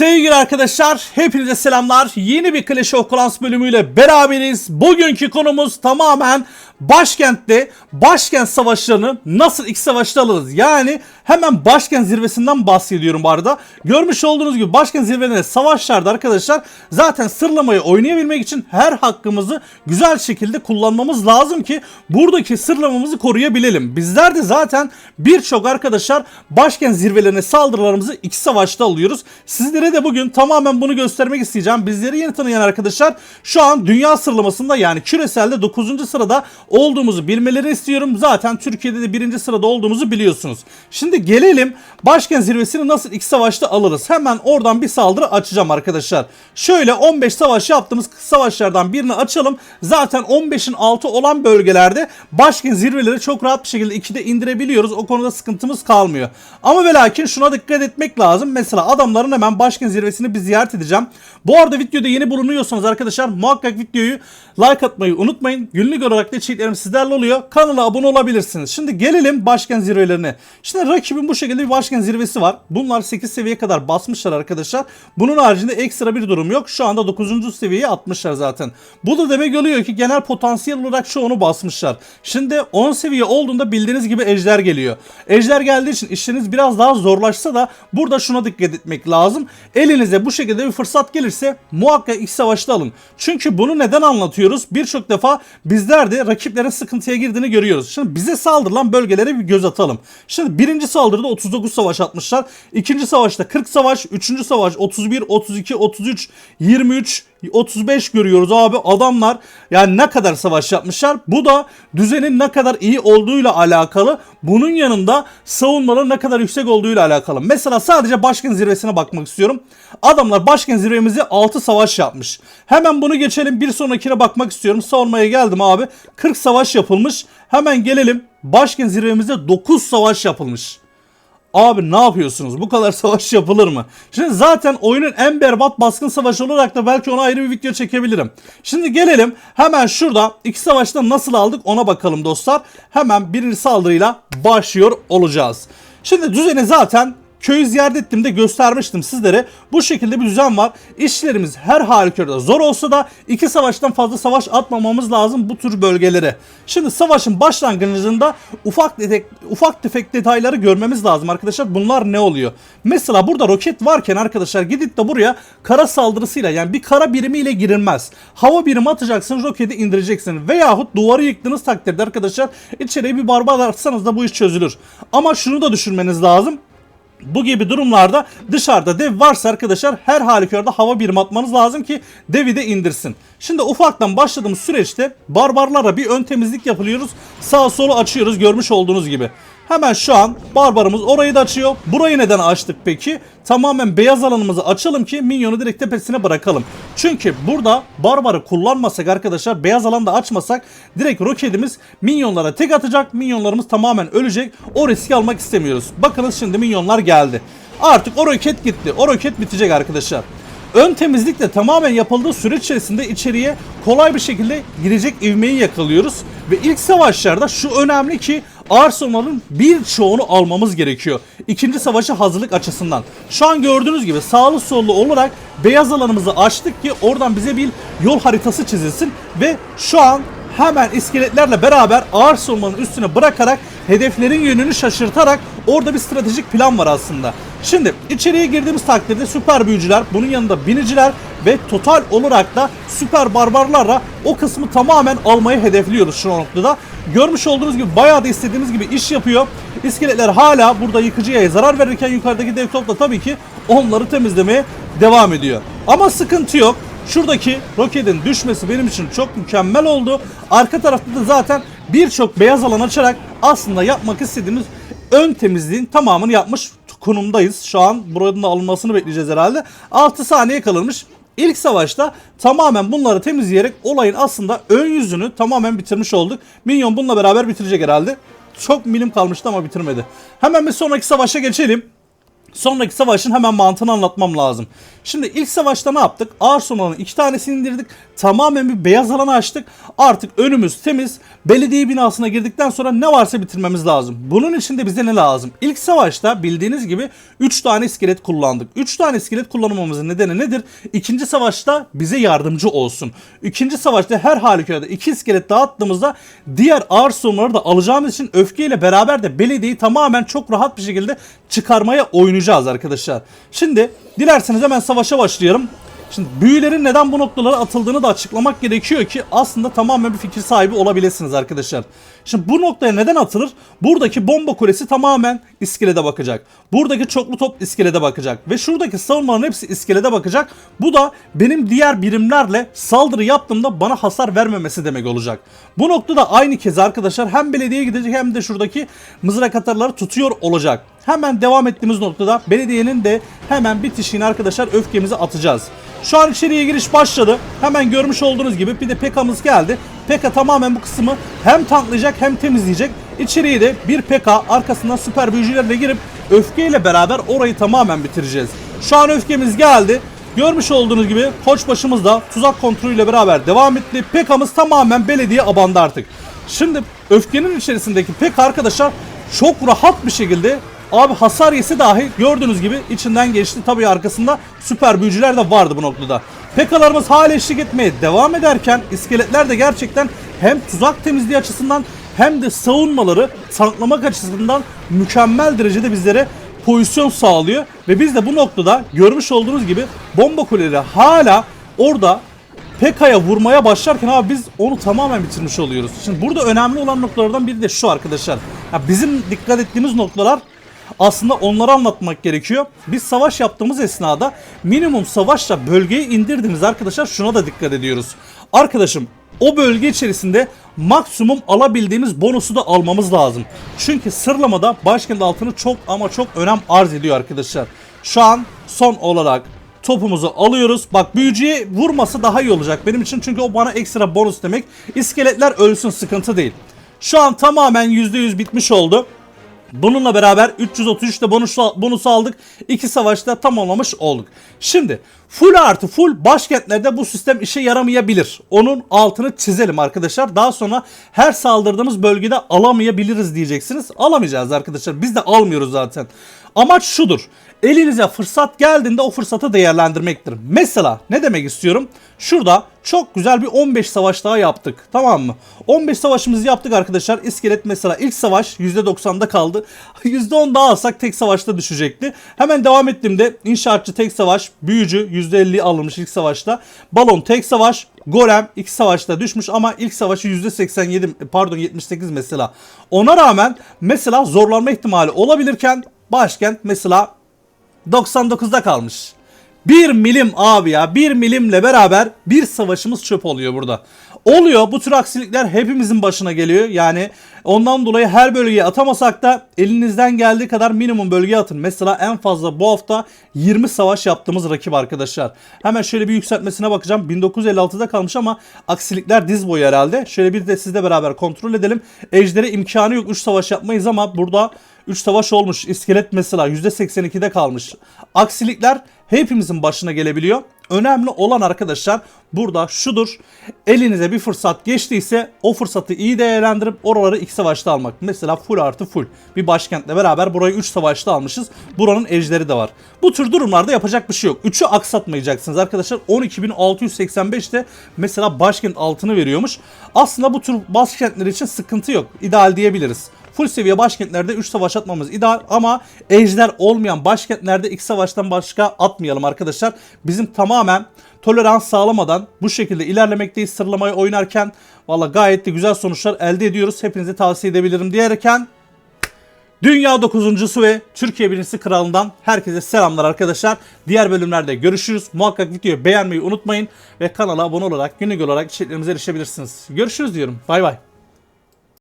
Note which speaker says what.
Speaker 1: Sevgili arkadaşlar, hepinize selamlar. Yeni bir Clash of Clans bölümüyle beraberiz. Bugünkü konumuz tamamen başkentte başkent savaşlarını nasıl ilk savaşta alırız? Yani hemen başkent zirvesinden bahsediyorum bu arada. Görmüş olduğunuz gibi başkent zirvelerinde savaşlarda arkadaşlar zaten sırlamayı oynayabilmek için her hakkımızı güzel şekilde kullanmamız lazım ki buradaki sırlamamızı koruyabilelim. Bizler de zaten birçok arkadaşlar başkent zirvelerine saldırılarımızı iki savaşta alıyoruz. Sizlere de bugün tamamen bunu göstermek isteyeceğim. Bizleri yeni tanıyan arkadaşlar şu an dünya sıralamasında yani küreselde 9. sırada olduğumuzu bilmeleri istiyorum. Zaten Türkiye'de de 1. sırada olduğumuzu biliyorsunuz. Şimdi gelelim başkent zirvesini nasıl iki savaşta alırız. Hemen oradan bir saldırı açacağım arkadaşlar. Şöyle 15 savaş yaptığımız savaşlardan birini açalım. Zaten 15'in altı olan bölgelerde başkent zirveleri çok rahat bir şekilde 2'de indirebiliyoruz. O konuda sıkıntımız kalmıyor. Ama ve lakin şuna dikkat etmek lazım. Mesela adamların hemen başkent zirvesini bir ziyaret edeceğim. Bu arada videoda yeni bulunuyorsanız arkadaşlar muhakkak videoyu like atmayı unutmayın. Günlük olarak da içeriklerim sizlerle oluyor. Kanala abone olabilirsiniz. Şimdi gelelim başkent zirvelerine. Şimdi rakibin bu şekilde bir başkent zirvesi var. Bunlar 8 seviyeye kadar basmışlar arkadaşlar. Bunun haricinde ekstra bir durum yok. Şu anda 9. seviyeye atmışlar zaten. Bu da demek oluyor ki genel potansiyel olarak çoğunu basmışlar. Şimdi 10 seviye olduğunda bildiğiniz gibi ejder geliyor. Ejder geldiği için işleriniz biraz daha zorlaşsa da burada şuna dikkat etmek lazım. Elinize bu şekilde bir fırsat gelirse muhakkak ilk savaşta alın. Çünkü bunu neden anlatıyoruz? Birçok defa bizler de rakiplerin sıkıntıya girdiğini görüyoruz. Şimdi bize saldırılan bölgelere bir göz atalım. Şimdi birinci saldırıda 39 savaş atmışlar. İkinci savaşta 40 savaş. Üçüncü savaş 31, 32, 33, 23, 35 görüyoruz abi adamlar yani ne kadar savaş yapmışlar. Bu da düzenin ne kadar iyi olduğuyla alakalı. Bunun yanında savunmaların ne kadar yüksek olduğuyla alakalı. Mesela sadece başkent zirvesine bakmak istiyorum. Adamlar başkent zirvemizi 6 savaş yapmış. Hemen bunu geçelim bir sonrakine bakmak istiyorum. Savunmaya geldim abi. 40 savaş yapılmış. Hemen gelelim başkent zirvemizde 9 savaş yapılmış. Abi ne yapıyorsunuz? Bu kadar savaş yapılır mı? Şimdi zaten oyunun en berbat baskın savaşı olarak da belki ona ayrı bir video çekebilirim. Şimdi gelelim hemen şurada iki savaşta nasıl aldık ona bakalım dostlar. Hemen birinci saldırıyla başlıyor olacağız. Şimdi düzeni zaten köyü ziyaret ettiğimde göstermiştim sizlere. Bu şekilde bir düzen var. İşlerimiz her halükarda zor olsa da iki savaştan fazla savaş atmamamız lazım bu tür bölgelere. Şimdi savaşın başlangıcında ufak detek, ufak tefek detayları görmemiz lazım arkadaşlar. Bunlar ne oluyor? Mesela burada roket varken arkadaşlar gidip de buraya kara saldırısıyla yani bir kara birimiyle girilmez. Hava birimi atacaksın roketi indireceksin. Veyahut duvarı yıktığınız takdirde arkadaşlar içeriye bir barbar atsanız da bu iş çözülür. Ama şunu da düşünmeniz lazım. Bu gibi durumlarda dışarıda dev varsa arkadaşlar her halükarda hava birim atmanız lazım ki devi de indirsin. Şimdi ufaktan başladığımız süreçte barbarlara bir ön temizlik yapılıyoruz. Sağ solu açıyoruz görmüş olduğunuz gibi. Hemen şu an barbarımız orayı da açıyor. Burayı neden açtık peki? Tamamen beyaz alanımızı açalım ki minyonu direkt tepesine bırakalım. Çünkü burada barbarı kullanmasak arkadaşlar beyaz alanda açmasak direkt roketimiz minyonlara tek atacak. Minyonlarımız tamamen ölecek. O riski almak istemiyoruz. Bakınız şimdi minyonlar geldi. Artık o roket gitti. O roket bitecek arkadaşlar. Ön temizlik de tamamen yapıldığı süreç içerisinde içeriye kolay bir şekilde girecek ivmeyi yakalıyoruz. Ve ilk savaşlarda şu önemli ki Arsenal'ın birçoğunu almamız gerekiyor. İkinci savaşa hazırlık açısından. Şu an gördüğünüz gibi sağlı sollu olarak beyaz alanımızı açtık ki oradan bize bir yol haritası çizilsin. Ve şu an hemen iskeletlerle beraber ağır savunmanın üstüne bırakarak hedeflerin yönünü şaşırtarak orada bir stratejik plan var aslında. Şimdi içeriye girdiğimiz takdirde süper büyücüler, bunun yanında biniciler ve total olarak da süper barbarlarla o kısmı tamamen almayı hedefliyoruz şu noktada. Görmüş olduğunuz gibi bayağı da istediğimiz gibi iş yapıyor. İskeletler hala burada yıkıcıya zarar verirken yukarıdaki dev top da tabii ki onları temizlemeye devam ediyor. Ama sıkıntı yok. Şuradaki roketin düşmesi benim için çok mükemmel oldu. Arka tarafta da zaten birçok beyaz alan açarak aslında yapmak istediğimiz ön temizliğin tamamını yapmış konumdayız. Şu an buranın alınmasını bekleyeceğiz herhalde. 6 saniye kalırmış. İlk savaşta tamamen bunları temizleyerek olayın aslında ön yüzünü tamamen bitirmiş olduk. Minyon bununla beraber bitirecek herhalde. Çok milim kalmıştı ama bitirmedi. Hemen bir sonraki savaşa geçelim. Sonraki savaşın hemen mantığını anlatmam lazım. Şimdi ilk savaşta ne yaptık? Ağır iki tanesini indirdik. Tamamen bir beyaz alanı açtık. Artık önümüz temiz. Belediye binasına girdikten sonra ne varsa bitirmemiz lazım. Bunun için de bize ne lazım? İlk savaşta bildiğiniz gibi 3 tane iskelet kullandık. 3 tane iskelet kullanmamızın nedeni nedir? İkinci savaşta bize yardımcı olsun. İkinci savaşta her halükarda 2 iskelet dağıttığımızda diğer ağır da alacağımız için öfkeyle beraber de belediyeyi tamamen çok rahat bir şekilde çıkarmaya oynayacağız arkadaşlar. Şimdi dilerseniz hemen savaşa başlayalım. Şimdi büyülerin neden bu noktalara atıldığını da açıklamak gerekiyor ki aslında tamamen bir fikir sahibi olabilirsiniz arkadaşlar. Şimdi bu noktaya neden atılır? Buradaki bomba kulesi tamamen iskelede bakacak. Buradaki çoklu top iskelede bakacak. Ve şuradaki savunmaların hepsi iskelede bakacak. Bu da benim diğer birimlerle saldırı yaptığımda bana hasar vermemesi demek olacak. Bu noktada aynı kez arkadaşlar hem belediyeye gidecek hem de şuradaki mızrak atarları tutuyor olacak. Hemen devam ettiğimiz noktada belediyenin de hemen bitişiğini arkadaşlar öfkemizi atacağız. Şu an içeriye giriş başladı. Hemen görmüş olduğunuz gibi bir de PK'mız geldi. PK tamamen bu kısmı hem tanklayacak hem temizleyecek. İçeriye de bir PK arkasından süper büyücülerle girip öfkeyle beraber orayı tamamen bitireceğiz. Şu an öfkemiz geldi. Görmüş olduğunuz gibi koçbaşımız da tuzak kontrolüyle beraber devam etti. PK'mız tamamen belediye abandı artık. Şimdi öfkenin içerisindeki PK arkadaşlar çok rahat bir şekilde Abi hasar yesi dahi gördüğünüz gibi içinden geçti. Tabii arkasında süper büyücüler de vardı bu noktada. Pekalarımız hala eşlik etmeye devam ederken iskeletler de gerçekten hem tuzak temizliği açısından hem de savunmaları tanklamak açısından mükemmel derecede bizlere pozisyon sağlıyor. Ve biz de bu noktada görmüş olduğunuz gibi bomba kuleleri hala orada Peka'ya vurmaya başlarken abi biz onu tamamen bitirmiş oluyoruz. Şimdi burada önemli olan noktalardan biri de şu arkadaşlar. Ya bizim dikkat ettiğimiz noktalar aslında onları anlatmak gerekiyor. Biz savaş yaptığımız esnada minimum savaşla bölgeyi indirdiğimiz arkadaşlar şuna da dikkat ediyoruz. Arkadaşım o bölge içerisinde maksimum alabildiğimiz bonusu da almamız lazım. Çünkü sırlamada başkent altını çok ama çok önem arz ediyor arkadaşlar. Şu an son olarak topumuzu alıyoruz. Bak büyücüye vurması daha iyi olacak benim için çünkü o bana ekstra bonus demek. İskeletler ölsün sıkıntı değil. Şu an tamamen %100 bitmiş oldu. Bununla beraber 333'te bonus, bonus aldık. İki savaşta tamamlamış olduk. Şimdi full artı full başkentlerde bu sistem işe yaramayabilir. Onun altını çizelim arkadaşlar. Daha sonra her saldırdığımız bölgede alamayabiliriz diyeceksiniz. Alamayacağız arkadaşlar. Biz de almıyoruz zaten. Amaç şudur. Elinize fırsat geldiğinde o fırsatı değerlendirmektir. Mesela ne demek istiyorum? Şurada çok güzel bir 15 savaş daha yaptık. Tamam mı? 15 savaşımızı yaptık arkadaşlar. İskelet mesela ilk savaş %90'da kaldı. %10 daha alsak tek savaşta düşecekti. Hemen devam ettiğimde inşaatçı tek savaş, büyücü %50 alınmış ilk savaşta. Balon tek savaş, Golem iki savaşta düşmüş ama ilk savaşı %87 pardon 78 mesela. Ona rağmen mesela zorlanma ihtimali olabilirken başkent mesela 99'da kalmış. 1 milim abi ya 1 milimle beraber bir savaşımız çöp oluyor burada. Oluyor bu tür aksilikler hepimizin başına geliyor. Yani ondan dolayı her bölgeye atamasak da elinizden geldiği kadar minimum bölgeye atın. Mesela en fazla bu hafta 20 savaş yaptığımız rakip arkadaşlar. Hemen şöyle bir yükseltmesine bakacağım. 1956'da kalmış ama aksilikler diz boyu herhalde. Şöyle bir de sizle beraber kontrol edelim. Ejder'e imkanı yok 3 savaş yapmayız ama burada 3 savaş olmuş. İskelet mesela %82'de kalmış. Aksilikler hepimizin başına gelebiliyor. Önemli olan arkadaşlar burada şudur. Elinize bir fırsat geçtiyse o fırsatı iyi değerlendirip oraları iki savaşta almak. Mesela full artı full. Bir başkentle beraber burayı 3 savaşta almışız. Buranın ejderi de var. Bu tür durumlarda yapacak bir şey yok. 3'ü aksatmayacaksınız arkadaşlar. 12.685'te mesela başkent altını veriyormuş. Aslında bu tür başkentler için sıkıntı yok. İdeal diyebiliriz. Full seviye başkentlerde 3 savaş atmamız ideal ama ejder olmayan başkentlerde 2 savaştan başka atmayalım arkadaşlar. Bizim tamamen tolerans sağlamadan bu şekilde ilerlemekteyiz sıralamayı oynarken. Valla gayet de güzel sonuçlar elde ediyoruz. Hepinize tavsiye edebilirim diyerekten Dünya 9.sü ve Türkiye birincisi kralından herkese selamlar arkadaşlar. Diğer bölümlerde görüşürüz. Muhakkak videoyu beğenmeyi unutmayın ve kanala abone olarak günlük olarak içeriklerimize erişebilirsiniz. Görüşürüz diyorum. Bay bay.